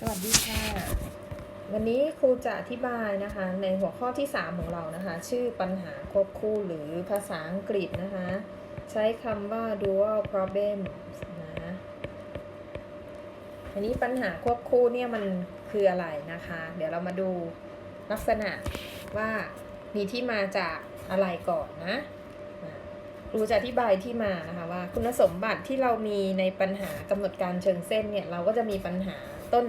สวัสดีค่ะ วันนี้ครูจะอธิบายนะคะ ในหัวข้อที่ 3 ของเรานะคะ ชื่อปัญหาควบคู่หรือภาษาอังกฤษนะคะ ใช้คำว่า dual problem นะอันนี้ปัญหาควบคู่เนี่ยมันคืออะไรนะคะ เดี๋ยวเรามาดูลักษณะว่ามีที่มาจากอะไรก่อนนะครูจะอธิบายที่มานะคะว่าคุณสมบัติที่เรามีในปัญหากำหนดการเชิงเส้นเนี่ยเราก็จะมีปัญหา ต้น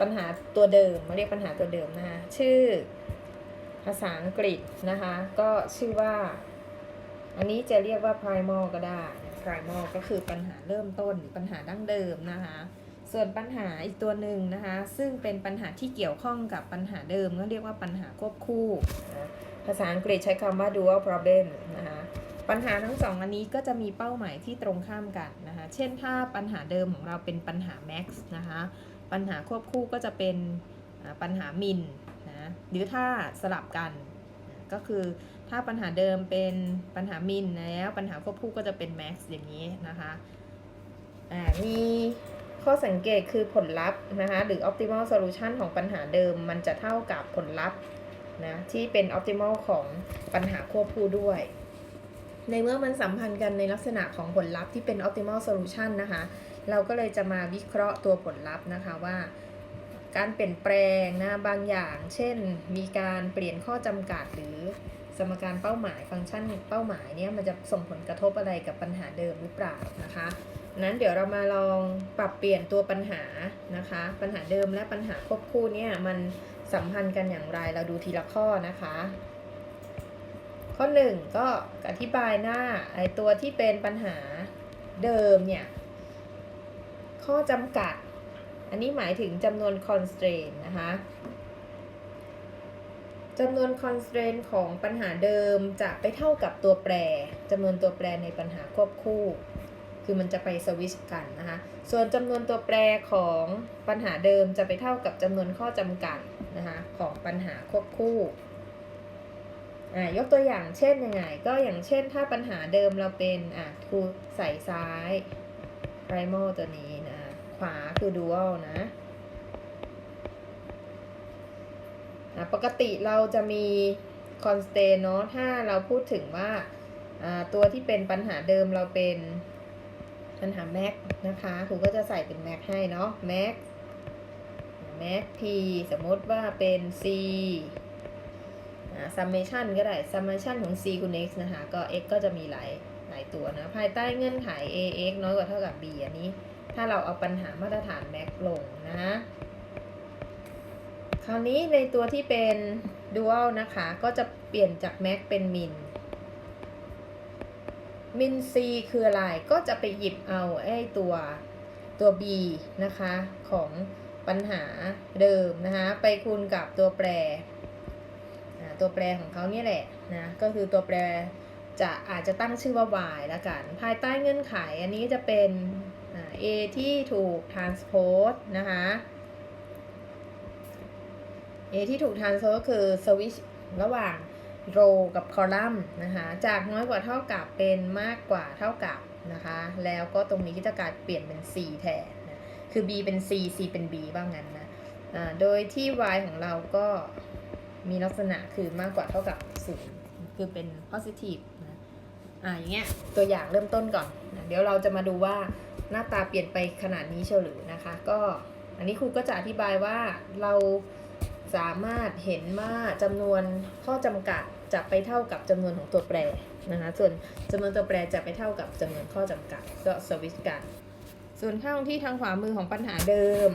ปัญหาตัวเดิมมาเรียกปัญหาตัวเดิมนะคะชื่อภาษาอังกฤษนะคะ ก็ชื่อว่า อันนี้จะเรียกว่า primal ก็ได้ primal ก็คือปัญหาเริ่มต้นปัญหาดั้งเดิมนะคะ ส่วนปัญหาอีกตัวหนึ่งนะคะ ซึ่งเป็นปัญหาที่เกี่ยวข้องกับปัญหาเดิมก็เรียกว่าปัญหาควบคู่ ภาษาอังกฤษใช้คำว่า dual problem นะคะ ปัญหาทั้งสองอันนี้ก็จะมีเป้าหมายที่ตรงข้ามกันนะคะ เช่นถ้าปัญหาเดิมของเราเป็นปัญหา max นะคะ ปัญหาควบคู่ก็จะเป็นปัญหา min นะ หรือถ้าสลับกัน ก็คือถ้าปัญหาเดิมเป็นปัญหา min แล้วปัญหาควบคู่ก็จะเป็น max อย่างนี้นะคะมีข้อสังเกตคือผลลัพธ์นะคะหรือ optimal solution ของปัญหาเดิม มันจะเท่ากับผลลัพธ์นะที่เป็น optimal ของปัญหาควบคู่ด้วย ในเมื่อมันสัมพันธ์กันในลักษณะของผลลัพธ์ที่เป็น optimal solution นะคะ เราก็เลยจะมาวิเคราะห์ตัวผลลัพธ์นะคะว่า การเปลี่ยนแปลงนะบางอย่าง เช่น มีการเปลี่ยนข้อจำกัดหรือสมการเป้าหมายฟังก์ชันเป้าหมายเนี่ยมันจะส่งผลกระทบอะไรกับปัญหาเดิมหรือเปล่านะคะนั้นเดี๋ยวเรามาลองปรับเปลี่ยนตัวปัญหานะคะ ปัญหาเดิมและปัญหาควบคู่เนี่ยมันสัมพันธ์กันอย่างไรเราดูทีละข้อนะคะ ข้อหนึ่งก็อธิบายหน้าไอตัวที่เป็นปัญหาเดิมเนี่ย ข้อจำกัด อันนี้หมายถึงจำนวน constraint นะคะจำนวน constraint ของปัญหาเดิมจะไปเท่ากับตัวแปรจำนวนตัวแปรในปัญหาควบคู่ คือมันจะไปสวิชกันนะคะ ส่วนจำนวนตัวแปรของปัญหาเดิมจะไปเท่ากับจำนวนข้อจำกัดนะคะของปัญหาควบคู่ ยกตัวอย่างเช่นยังไง ก็อย่างเช่นถ้าปัญหาเดิมเราเป็นอะครูใส่ซ้าย primal ตัวนี้นะ ขวาคือ dual นะอะปกติเราจะมี constraint เนาะถ้าเราพูดถึงว่าตัวที่เป็นปัญหาเดิมเราเป็นปัญหา max นะคะครูก็จะใส่เป็น max ให้เนาะ max max p สมมติว่าเป็น c summation ก็ได้ summation ของ c คูณ x นะคะ ก็ x ก็จะมีหลายหลายตัวนะ ภายใต้เงื่อนไข ax น้อยกว่าเท่ากับ b อันนี้ ถ้าเราเอาปัญหามาตรฐาน max ลงนะคราวนี้ในตัวที่เป็น dual นะคะ ก็จะเปลี่ยนจาก max เป็น min min c คืออะไร ก็จะไปหยิบเอาไอ้ตัวตัว b นะคะ ของปัญหาเดิมนะคะ ไปคูณกับตัวแปร ตัวแปรของเขาเนี่ยแหละนะก็คือตัวแปรจะอาจจะตั้งชื่อว่า y ละกัน ภายใต้เงื่อนไขอันนี้จะเป็น a ที่ถูก transpose นะคะ a ที่ถูก transpose ก็คือ switch ระหว่าง row กับ column นะคะจากน้อยกว่าเท่ากับเป็นมากกว่าเท่ากับนะคะ แล้วก็ตรงนี้ก็จะกลายเปลี่ยนเป็น c แทนนะคือ b เป็น c c เป็น b บ้างงั้นนะโดยที่ y ของเราก็ มีลักษณะคือมากกว่าเท่ากับ0คือเป็น positive นะอ่าอย่างเงี้ยตัวอย่างเริ่มต้นก่อนนะเดี๋ยวเราจะมาดูว่าหน้าตาเปลี่ยนไปขนาดนี้เชียวหรือนะคะ ก็อันนี้ครูก็จะอธิบายว่าเราสามารถเห็นว่าจำนวนข้อจำกัดจะไปเท่ากับจำนวนของตัวแปรนะคะส่วนจำนวนตัวแปรจะไปเท่ากับจำนวนข้อจำกัดก็สวิตช์กัน ส่วนข้างที่ทางขวามือของปัญหาเดิม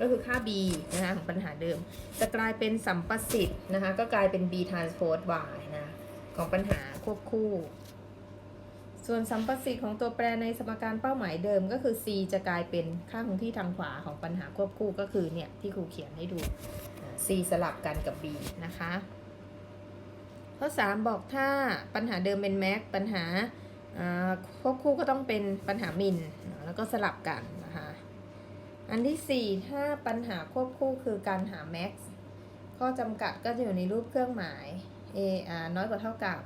ก็คือค่า b นะคะของปัญหาเดิม จะกลายเป็นสัมประสิทธิ์นะคะก็กลายเป็น b transpose y นะของปัญหาควบคู่ ส่วนสัมประสิทธิ์ของตัวแปรในสมการเป้าหมายเดิมก็คือ c จะกลายเป็นค่าคงที่ทางขวาของปัญหาควบคู่ก็คือเนี่ยที่ครูเขียนให้ดู c สลับกันกับ b นะคะข้อ3บอกถ้าปัญหาเดิมเป็น max ปัญหาควบคู่ก็ต้องเป็นปัญหา min แล้วก็สลับกัน อันที่ 4 ถ้าปัญหาควบคู่คือการหา max ข้อจำกัดก็จะอยู่ในรูปเครื่องหมาย a r น้อยกว่าเท่ากับ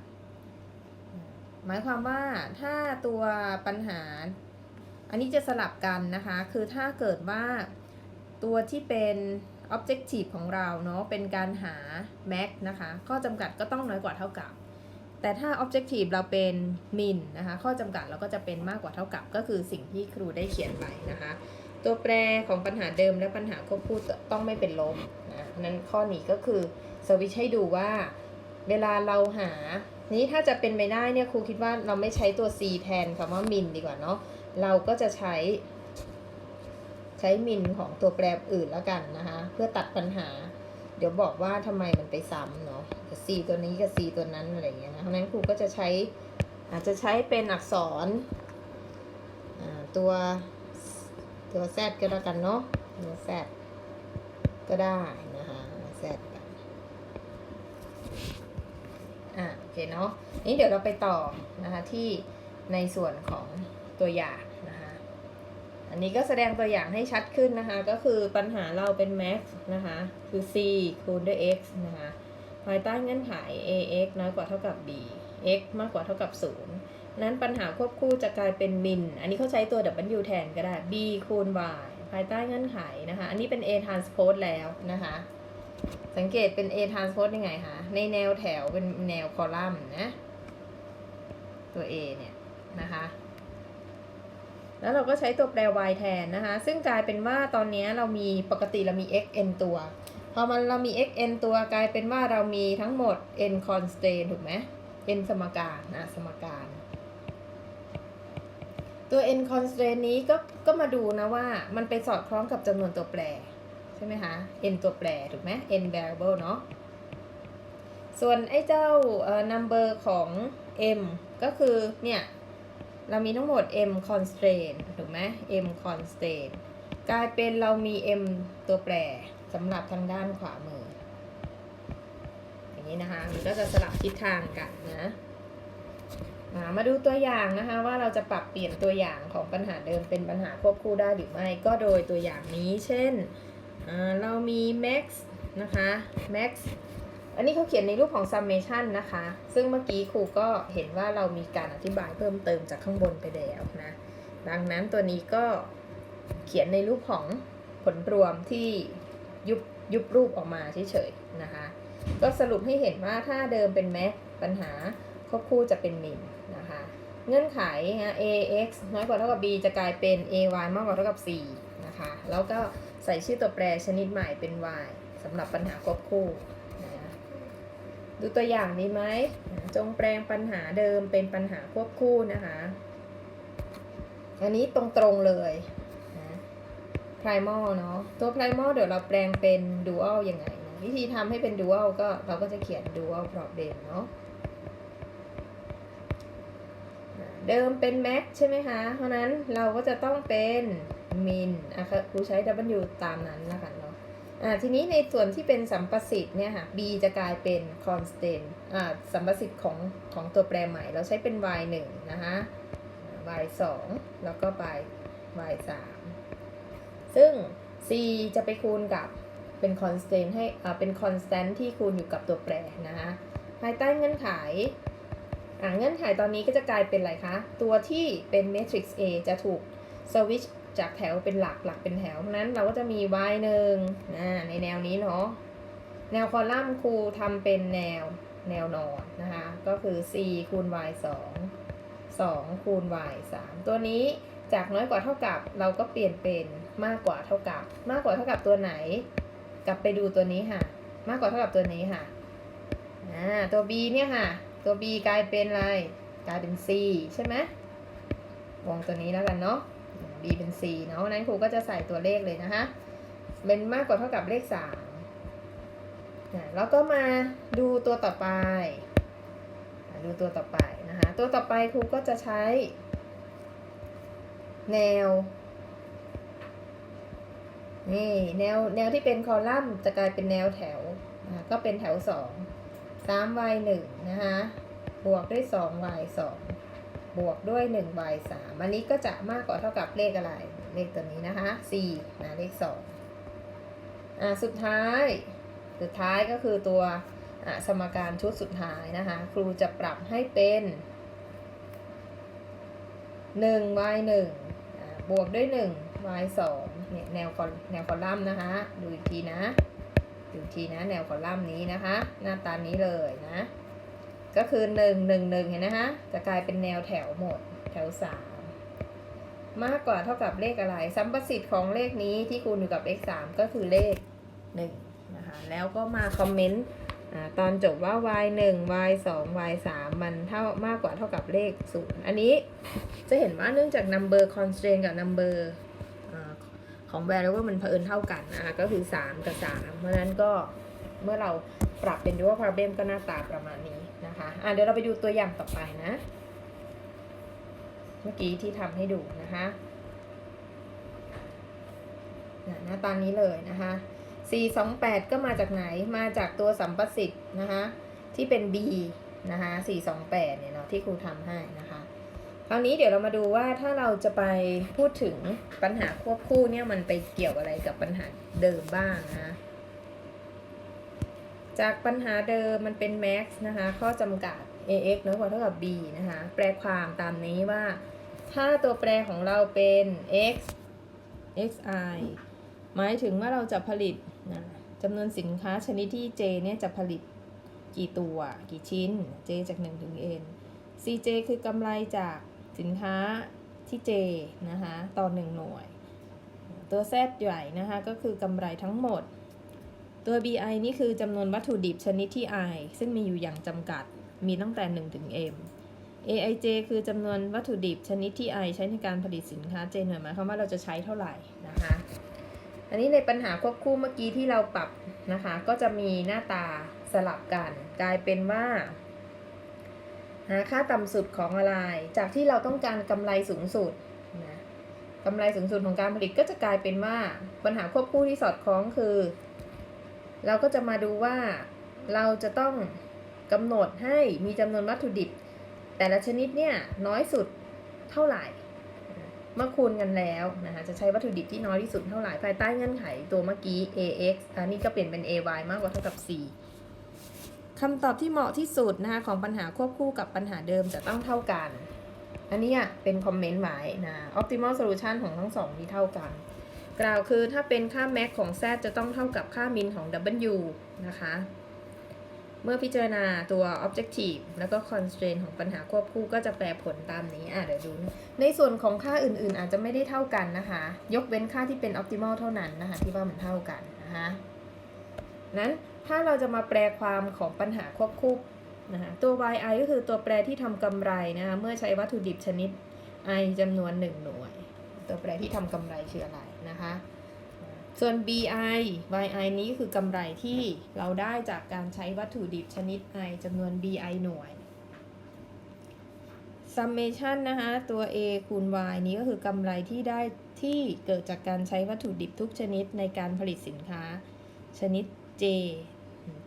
หมายความว่าถ้าตัวปัญหา อันนี้จะสลับกันนะคะ คือถ้าเกิดว่าตัวที่เป็น objective ของเราเนาะเป็นการหา max นะคะ ข้อจำกัดก็ต้องน้อยกว่าเท่ากับ แต่ถ้า objective เราเป็น min นะคะ ข้อจำกัดเราก็จะเป็นมากกว่าเท่ากับ ก็คือสิ่งที่ครูได้เขียนไว้นะคะ ตัวแปรของปัญหาเดิมและปัญหาควบคู่ต้องไม่เป็นลบนะเพราะนั้นข้อนี้ก็คือสวิชให้ดูว่าเวลาเราหา นี้ถ้าจะเป็นไปได้เนี่ยครูคิดว่าเราไม่ใช้ตัว c แทนคำว่า min ดีกว่าเนาะเราก็จะใช้ ใช้มินของตัวแปรอื่นแล้วกันนะคะ เพื่อตัดปัญหา เดี๋ยวบอกว่าทำไมมันไปซ้ำเนาะ c ตัวนี้กับ c ตัวนั้นอะไรอย่างเงี้ยนะเพราะนั้นครูก็จะใช้อาจจะใช้เป็นอักษรอ่า ตัวตัว z ก็แล้วกันเนาะตัว z ก็ได้นะคะ z กันอะโอเคเนาะนี่เดี๋ยวเราไปต่อนะคะที่ในส่วนของตัวอย่างนะคะอันนี้ก็แสดงตัวอย่างให้ชัดขึ้นนะคะ ก็คือปัญหาเราเป็น max นะคะ คือ c คูณด้วย x นะคะภายใต้เงื่อนไข ax น้อยกว่าเท่ากับ b x มากกว่าเท่ากับ 0 นั้นปัญหาควบคู่จะกลายเป็น min อันนี้เขาใช้ตัว w แทนก็ได้ b คูณ y ภายใต้เงื่อนไขนะคะ อันนี้เป็น a transpose แล้วนะคะ สังเกตเป็น a transpose ยังไงคะ ในแนวแถวเป็นแนวคอลัมน์นะ ตัว a เนี่ยนะคะ แล้วเราก็ใช้ตัวแปร y แทนนะคะ ซึ่งกลายเป็นว่าตอนนี้เรามีปกติเรามี x n ตัว พอมันเรามี x n ตัวกลายเป็นว่าเรามีทั้งหมด n constant ถูกไหม n สมการนะสมการ ตัว n constraint นี้ก็ก็มาดูนะว่ามันไปสอดคล้องกับจำนวนตัวแปร ใช่ไหมคะ n ตัวแปร ถูกไหม n variable เนาะส่วนไอ้เจ้าเอ่อ number ของ m ก็คือเนี่ย เรามีทั้งหมด m constraint ถูกไหม m constraint กลายเป็นเรามี m ตัวแปรสำหรับทางด้านขวามือ อย่างนี้นะคะ มันก็จะสลับทิศทางกันนะ มาดูตัวอย่างนะคะว่าเราจะปรับเปลี่ยนตัวอย่างของปัญหาเดิมเป็นปัญหาควบคู่ได้หรือไม่ ก็โดยตัวอย่างนี้ เช่น เรามี max นะคะ max อันนี้เขาเขียนในรูปของ summation นะคะ ซึ่งเมื่อกี้ครูก็เห็นว่าเรามีการอธิบายเพิ่มเติมจากข้างบนไปแล้วนะ ดังนั้นตัวนี้ก็เขียนในรูปของผลรวมที่ยุบยุบรูปออกมาเฉยๆนะคะ ก็สรุปให้เห็นว่าถ้าเดิมเป็น max ปัญหาควบคู่จะเป็น min น เงื่อนไขนะ ax น้อยกว่าเท่ากับ b จะกลายเป็น ay มากกว่าเท่ากับ c นะคะ แล้วก็ใส่ชื่อตัวแปรชนิดใหม่เป็น y สำหรับปัญหาควบคู่นะดูตัวอย่างนี้ไหม จงแปลงปัญหาเดิมเป็นปัญหาควบคู่นะคะ อันนี้ตรงๆเลยนะ primal เนาะ ตัว primal เดี๋ยวเราแปลงเป็น dual ยังไง วิธีทำให้เป็น dual ก็เราก็จะเขียน dual problem เนาะ เดิมเป็น max ใช่ไหมคะ เพราะนั้นเราก็จะต้องเป็น min อะค่ะครูใช้ w ตามนั้นนะคะเนาะอ่าทีนี้ในส่วนที่เป็นสัมประสิทธิ์เนี่ยค่ะ b จะกลายเป็น constant อ่าสัมประสิทธิ์ของของตัวแปรใหม่ เราใช้เป็น y 1นะคะ y 2แล้วก็ไป y 3ซึ่ง c จะไปคูณกับเป็น constant ให้อ่าเป็น constant ที่คูณอยู่กับตัวแปรนะคะภายใต้เงื่อนไข อ่าเงื่อนไขตอนนี้ก็จะกลายเป็นอะไรคะ ตัวที่เป็น matrix A จะถูก switch จากแถวเป็นหลักหลักเป็นแถว เพราะนั้นเราก็จะมี y หนึ่งอ่าในแนวนี้เนาะ แนวคอลัมน์ครูทำเป็นแนวแนวนอนนะคะ ก็คือ c คูณ y 2 2 คูณ y 3 ตัวนี้จากน้อยกว่าเท่ากับเราก็เปลี่ยนเป็นมากกว่าเท่ากับ มากกว่าเท่ากับตัวไหน กลับไปดูตัวนี้ค่ะ มากกว่าเท่ากับตัวนี้ค่ะอ่าตัว b เนี่ยค่ะ ตัว b กลายเป็นอะไร กลายเป็น c ใช่ไหมวงตัวนี้แล้วกันเนาะ b เป็น c เนาะนนั้นครูก็จะใส่ตัวเลขเลยนะคะเป็นมากกว่าเท่ากับเลขสามนะแล้วก็มาดูตัวต่อไป ดูตัวต่อไปนะคะ ตัวต่อไปครูก็จะใช้ แนวนี่แนวแนวที่เป็นคอลัมน์จะกลายเป็นแนวแถวก็เป็นแถวสอง สาม y หนึ่งนะคะบวกด้วยสอง y สองบวกด้วย 1 y 3อันนี้ก็จะมากกว่าเท่ากับเลขอะไร เลขตัวนี้นะคะ4นะเลข2อ่าสุดท้าย สุดท้ายก็คือตัวอะสมการชุดสุดท้ายนะคะ ครูจะปรับให้เป็น1 y 1อ่าบวกด้วย1 y 2เนี่ยแนวคอแนวคอลัมน์นะคะ ดูอีกทีนะ อีกทีนะแนวคอลัมน์นี้นะคะ หน้าตานี้เลยนะ ก็คือหนึ่งหนึ่งหนึ่งเห็นนะคะจะกลายเป็นแนวแถวหมดแถวสามมากกว่าเท่ากับเลขอะไร สัมประสิทธิ์ของเลขนี้ที่คูณอยู่กับเลขสามก็คือเลขหนึ่งนะคะแล้วก็มาคอมเมนต์ตอนจบว่า y 1 y 2 y 3มันเท่ามากกว่าเท่ากับเลขศูนย์อันนี้จะเห็นว่าเนื่องจาก number constraint กับ number อ่า ของ variable มันเผอิญเท่ากันนะคะก็คือ 3 กับ 3 เพราะฉะนั้นก็เมื่อเราปรับเป็น dual problem ก็หน้าตาประมาณนี้นะคะอะเดี๋ยวเราไปดูตัวอย่างต่อไปนะ เมื่อกี้ที่ทำให้ดูนะคะหน้าตานี้เลยนะคะ 428 ก็มาจากไหนมาจากตัวสัมประสิทธิ์นะคะที่เป็น B นะคะ428 เนี่ยเนาะที่ครูทำให้นะคะ คราวนี้เดี๋ยวเรามาดูว่าถ้าเราจะไปพูดถึงปัญหาควบคู่เนี่ยมันไปเกี่ยวอะไรกับปัญหาเดิมบ้างนะคะจากปัญหาเดิมมันเป็น max นะคะข้อจำกัด ax น้อยกว่าเท่ากับ b นะคะ แปลความตามนี้ว่า ถ้าตัวแปรของเราเป็น x xi หมายถึงว่าเราจะผลิตนะจำนวนสินค้าชนิดที่ j เนี่ยจะผลิตกี่ตัว กี่ชิ้น j จาก 1 ถึง n cj คือกำไรจาก สินค้าที่ j นะคะต่อ 1 หน่วย ตัว z ใหญ่นะคะก็คือกำไรทั้งหมด ตัว bi นี่คือจำนวนวัตถุดิบชนิดที่ i ซึ่งมีอยู่อย่างจำกัดมีตั้งแต่ 1 ถึง m aij คือจำนวนวัตถุดิบชนิดที่ i ใช้ในการผลิตสินค้า j หน่วยหมายความว่าเราจะใช้เท่าไหร่นะคะอันนี้ในปัญหาควบคู่เมื่อกี้ที่เราปรับนะคะ ก็จะมีหน้าตาสลับกัน กลายเป็นว่า หาค่าต่ำสุดของอะไร จากที่เราต้องการกำไรสูงสุดนะกำไรสูงสุดของการผลิตก็จะกลายเป็นว่าปัญหาควบคู่ที่สอดคล้องคือ เราก็จะมาดูว่าเราจะต้องกำหนดให้มีจำนวนวัตถุดิบ แต่ละชนิดเนี่ยน้อยสุดเท่าไหร่ เมื่อคูณกันแล้วนะคะจะใช้วัตถุดิบที่น้อยที่สุดเท่าไหร่ภายใต้เงื่อนไขตัวเมื่อกี้ ax อันนี้ก็เปลี่ยนเป็น ay มากกว่าเท่ากับ 4 คำตอบที่เหมาะที่สุดนะคะของปัญหาควบคู่กับปัญหาเดิมจะต้องเท่ากัน อันนี้เป็นคอมเมนต์หมายนะ optimal solution ของทั้งสองที่เท่ากัน กล่าวคือถ้าเป็นค่า max ของ z จะต้องเท่ากับค่า min ของ w นะคะ เมื่อพิจารณาตัว objective แล้วก็ constraint ของปัญหาควบคู่ก็จะแปลผลตามนี้อะเดี๋ยวดูในส่วนของค่าอื่นๆ อาจจะไม่ได้เท่ากันนะคะ ยกเว้นค่าที่เป็น optimal เท่านั้นนะคะที่ว่ามันเท่ากันนะคะนั้น ถ้าเราจะมาแปลความของปัญหาควบคู่นะคะตัว yi ก็คือตัวแปรที่ทำกำไรนะคะเมื่อใช้วัตถุดิบชนิด i จำนวน 1 หน่วย ตัวแปรที่ทำกำไรคืออะไรนะคะ ส่วน bi yi นี้คือกำไรที่เราได้จากการใช้วัตถุดิบชนิด i จำนวน bi หน่วย summation นะคะตัว a คูณ y นี้ก็คือกำไรที่ได้ที่เกิดจากการใช้วัตถุดิบทุกชนิดในการผลิตสินค้าชนิด j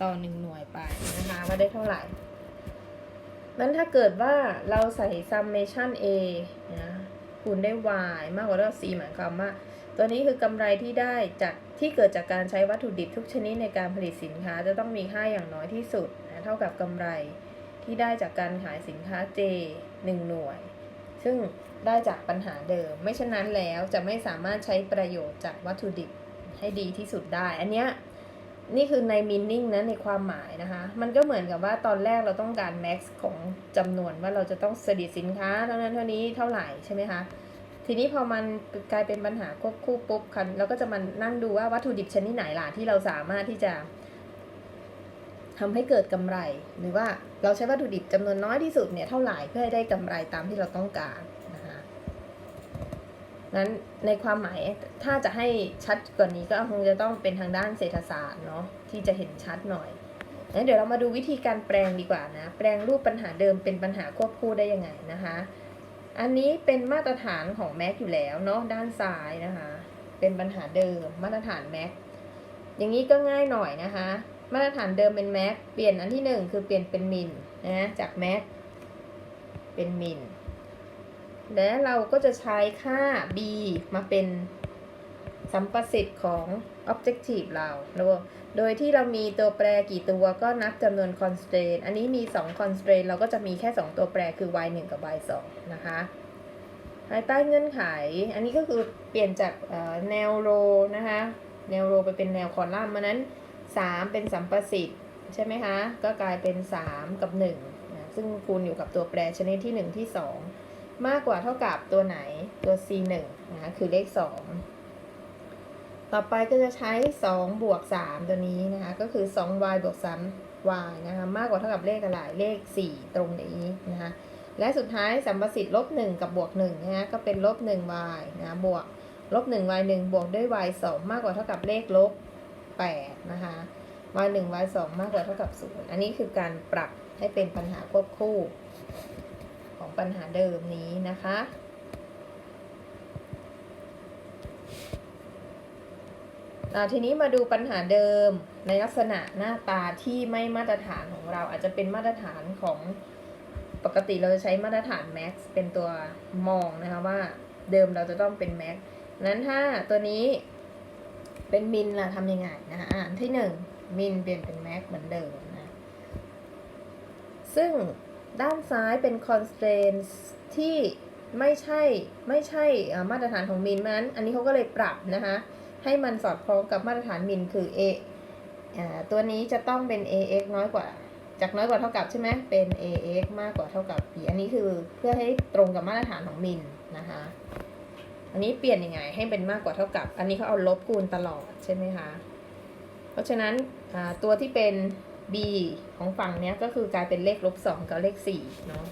ต่อ1หน่วยไปนะคะว่าได้เท่าไหร่นั้นถ้าเกิดว่าเราใส่ summation a นะคูณได้ y มากกว่าเท่า c หมายความว่า ตัวนี้คือกำไรที่ได้จากที่เกิดจากการใช้วัตถุดิบทุกชนิดในการผลิตสินค้าจะต้องมีค่าอย่างน้อยที่สุดนะเท่ากับกำไรที่ได้จากการขายสินค้า J 1 หน่วย ซึ่งได้จากปัญหาเดิม ไม่ฉะนั้นแล้วจะไม่สามารถใช้ประโยชน์จากวัตถุดิบให้ดีที่สุดได้ อันเนี้ย นี่คือในมินนิ่งนะในความหมายนะคะ มันก็เหมือนกับว่าตอนแรกเราต้องการแม็กซ์ของจำนวนว่าเราจะต้องผลิตสินค้าเท่านั้นเท่านี้เท่าไหร่ใช่ไหมคะ ทีนี้พอมันกลายเป็นปัญหาควบคู่ปุ๊บคันเราก็จะมานั่งดูว่าวัตถุดิบชนิดไหนล่ะที่เราสามารถที่จะทำให้เกิดกำไร หรือว่าเราใช้วัตถุดิบจำนวนน้อยที่สุดเนี่ยเท่าไหร่เพื่อให้ได้กำไรตามที่เราต้องการ นั้นในความหมายถ้าจะให้ชัดกว่านี้ก็คงจะต้องเป็นทางด้านเศรษฐศาสตร์เนาะที่จะเห็นชัดหน่อยงั้นเดี๋ยวเรามาดูวิธีการแปลงดีกว่านะ แปลงรูปปัญหาเดิมเป็นปัญหาควบคู่ได้ยังไงนะคะ อันนี้เป็นมาตรฐานของ Mac อยู่แล้วเนาะด้านซ้ายนะคะ เป็นปัญหาเดิมมาตรฐาน Mac อย่างนี้ก็ง่ายหน่อยนะคะ มาตรฐานเดิมเป็น Mac เปลี่ยนอันที่หนึ่งคือเปลี่ยนเป็นมินนะจาก Mac เป็นมิน และเราก็จะใช้ค่า b มาเป็นสัมประสิทธิ์ของ objective เรา โดยที่เรามีตัวแปรกี่ตัวก็นับจำนวน constraint อันนี้มี 2 constraint เราก็จะมีแค่ 2 ตัวแปรคือ y 1 กับ y 2นะคะคายใต้เงื่อนไข อันนี้ก็คือเปลี่ยนจากแนวโรนะคะ แนวโรไปเป็นแนวคอลัมน์มันนั้น 3 เป็นสัมประสิทธิ์ใช่ไหมคะ ก็กลายเป็น 3 กับ1นะซึ่งคูณอยู่กับตัวแปรชนิดที่ 1 ที่ 2 มากกว่าเท่ากับตัวไหนตัว c 1นะคะคือเลข 2 ต่อไปก็จะใช้ 2 บวก 3 ตัวนี้นะคะก็คือ 2y บวก 3y นะคะมากกว่าเท่ากับเลขอะไรเลข 4 ตรงนี้นะคะและสุดท้ายสัมประสิทธิ์ลบ 1 กับบวก1นะฮะก็เป็นลบ 1y นะบวกลบ 1y 1 บวกด้วย y 2 มากกว่าเท่ากับเลขลบ 8 นะคะ y 1 y 2 มากกว่าเท่ากับ 0 อันนี้คือการปรับให้เป็นปัญหาควบคู่ ปัญหาเดิมนี้นะคะ ทีนี้มาดูปัญหาเดิมในลักษณะหน้าตาที่ไม่มาตรฐานของเราอาจจะเป็นมาตรฐานของปกติเราจะใช้มาตรฐาน max เป็นตัวมองนะคะว่าเดิมเราจะต้องเป็น max นั้นถ้าตัวนี้เป็นมินล่ะทำยังไงนะคะอ่านที่หนึ่งมินเปลี่ยนเป็น max เหมือนเดิมนะ ซึ่ง ด้านซ้ายเป็น constraint ที่ไม่ใช่ไม่ใช่มาตรฐานของมินนั้นอันนี้เขาก็เลยปรับนะคะให้มันสอดคล้องกับมาตรฐานมินคือ a อ่าตัวนี้จะต้องเป็น ax น้อยกว่า จากน้อยกว่าเท่ากับใช่ไหมเป็น ax มากกว่าเท่ากับ b อันนี้คือเพื่อให้ตรงกับมาตรฐานของมินนะคะอันนี้เปลี่ยนยังไงให้เป็นมากกว่าเท่ากับ อันนี้เขาเอาลบคูณตลอดใช่ไหมคะเพราะฉะนั้นตัวที่เป็น b ของฝั่งเนี้ยก็คือกลายเป็นเลขลบสองกับเลขสี่เนาะ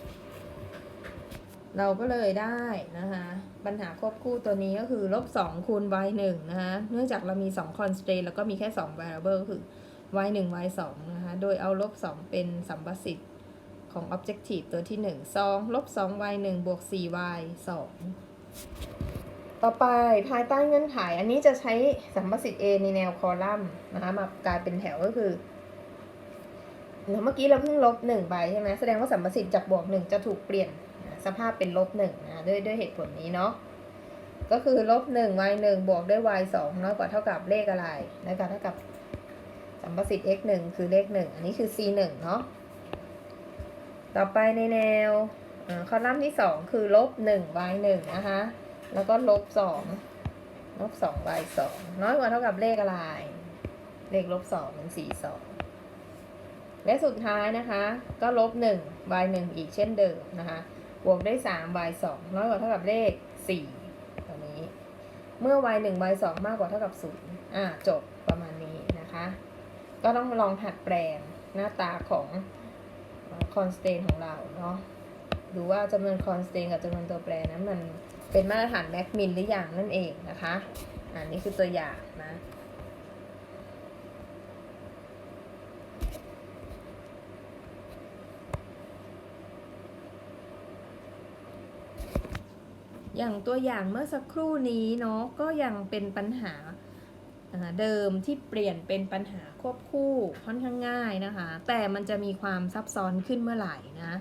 เราก็เลยได้นะคะปัญหาควบคู่ตัวนี้ก็คือลบ2คูณ y 1นะคะเนื่องจากเรามี 2 constraint แล้วก็มีแค่ 2 variable ก็คือ y 1 y 2นะคะโดยเอาลบ2เป็นสัมประสิทธิ์ของ objective ตัวที่ 1 2ลบ2 y 1บวก4 y 2 ต่อไปภายใต้เงื่อนไข อันนี้จะใช้สัมประสิทธิ์ a ในแนวคอลัมน์นะคะมากลายเป็นแถวก็คือ เมื่อกี้เราเพิ่งลบ1ไปใช่ไหมแสดงว่าสัมประสิทธิ์จากบวก 1 จะถูกเปลี่ยนสภาพเป็นลบหนึ่งนะด้วยด้วยเหตุผลนี้เนาะก็คือลบหนึ่ง y หนึ่งบวกด้วย y สองน้อยกว่าเท่ากับเลขอะไรนะคะเท่ากับสัมประสิทธิ์ x หนึ่งคือเลขหนึ่งอันนี้คือ c หนึ่งเนาะต่อไปในแนวคอลัมน์ที่สองคือลบหนึ่ง y หนึ่งนะคะแล้วก็ลบสองลบสอง y สองน้อยกว่าเท่ากับเลขอะไร เลขลบสองเป็นสี่สอง และสุดท้ายนะคะ ก็ลบหนึ่ง y หนึ่งอีกเช่นเดิมนะคะ บวกได้3 y 2น้อยกว่าเท่ากับเลข 4 ตัวนี้ เมื่อ y 1 y 2มากกว่าเท่ากับ 0 อ่าจบประมาณนี้นะคะ ก็ต้องลองหัดแปลงหน้าตาของ constant ของเราเนาะ ดูว่าจำนวน constant กับจำนวนตัวแปรนั้นมันเป็นมาตรฐาน max min หรือยังนั่นเองนะคะ อันนี้คือตัวอย่างนะ อย่างตัวอย่างเมื่อสักครู่นี้เนาะก็ยังเป็นปัญหาเดิมที่เปลี่ยนเป็นปัญหาควบคู่ค่อนข้างง่ายนะคะ แต่มันจะมีความซับซ้อนขึ้นเมื่อไหร่นะ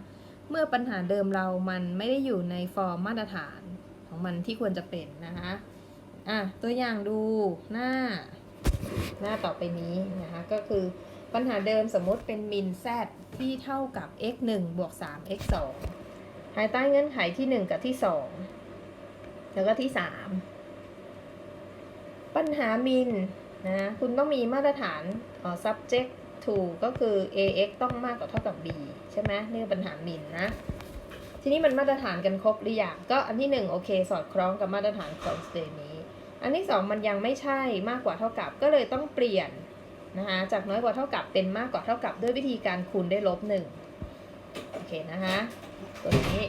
เมื่อปัญหาเดิมเรามันไม่ได้อยู่ในฟอร์มมาตรฐานของมันที่ควรจะเป็นนะคะอะตัวอย่างดูหน้า หน้าต่อไปนี้นะคะก็คือปัญหาเดิมสมมติเป็นมิน z ที่เท่ากับ x 1บวก3 x 2ภายใต้เงื่อนไขที่ 1 กับที่ 2 แล้วก็ที่สามปัญหามินนะคุณต้องมีมาตรฐานออ subject to ก็คือ ax ต้องมากกว่าเท่ากับ b ใช่ไหมนี่ปัญหามินนะ ทีนี้มันมาตรฐานกันครบหรือยังก็อันที่หนึ่งโอเค สอดคล้องกับมาตรฐาน constraint นี้ อันที่สองมันยังไม่ใช่มากกว่าเท่ากับก็เลยต้องเปลี่ยนนะคะจากน้อยกว่าเท่ากับเป็นมากกว่าเท่ากับด้วยวิธีการคูณด้วยลบหนึ่งโอเคนะคะตัวนี้